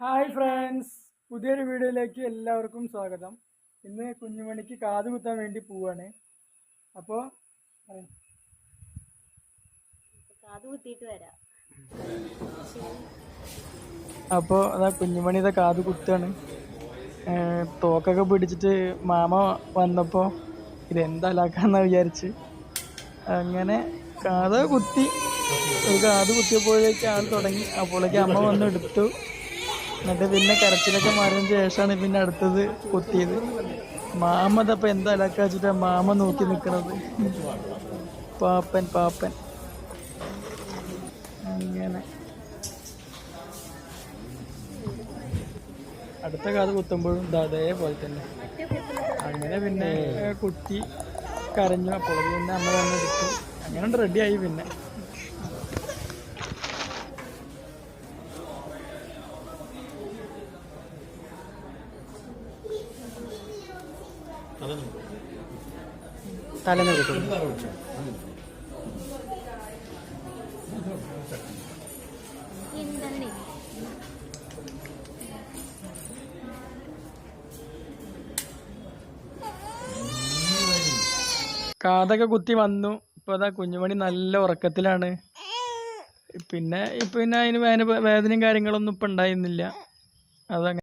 Hi friends പുതിയൊരു വീഡിയോയിലേക്ക് എല്ലാവർക്കും സ്വാഗതം. ഇന്ന് കുഞ്ഞുമണിക്ക് കാത് കുത്താൻ വേണ്ടി പോവാണ്. അപ്പോ കാത് കുത്തിയിട്ട് വരാം. അപ്പോൾ അതാ കുഞ്ഞുമണി ഇതാ കാത് കുത്താണ്. തോക്കൊക്കെ പിടിച്ചിട്ട് മാമ വന്നപ്പോൾ ഇതെന്തലാക്കാന്ന് വിചാരിച്ച് അങ്ങനെ കാത് കുത്തി. കാത് കുത്തിയപ്പോഴേക്ക് ആൾ തുടങ്ങി. അപ്പോഴേക്ക് അമ്മ വന്ന് എടുത്തു. എന്നിട്ട് പിന്നെ കരച്ചിലൊക്കെ മാറിയതിന് ശേഷമാണ് പിന്നെ അടുത്തത് കുത്തിയത് മാമ ഇതപ്പോൾ എന്താ അലക്ക വെച്ചിട്ടാ മാമ നോക്കി നിൽക്കണത് പാപ്പൻ പാപ്പൻ. അങ്ങനെ. അടുത്ത കാത് കുത്തുമ്പോഴും അതേപോലെ തന്നെ. അങ്ങനെ പിന്നെ കുത്തി കരഞ്ഞു. അപ്പോൾ പിന്നെ അമ്മ വന്നെടുത്തു അങ്ങനെ റെഡിയായി പിന്നെ. കാതൊക്കെ കുത്തി വന്നു. ഇപ്പൊ അതാ കുഞ്ഞുമണി നല്ല ഉറക്കത്തിലാണ്. പിന്നെ ഇപ്പൊ പിന്നെ അതിന് വേദന വേദനയും കാര്യങ്ങളൊന്നും ഇപ്പൊ ഉണ്ടായിരുന്നില്ല. അതങ്ങനെ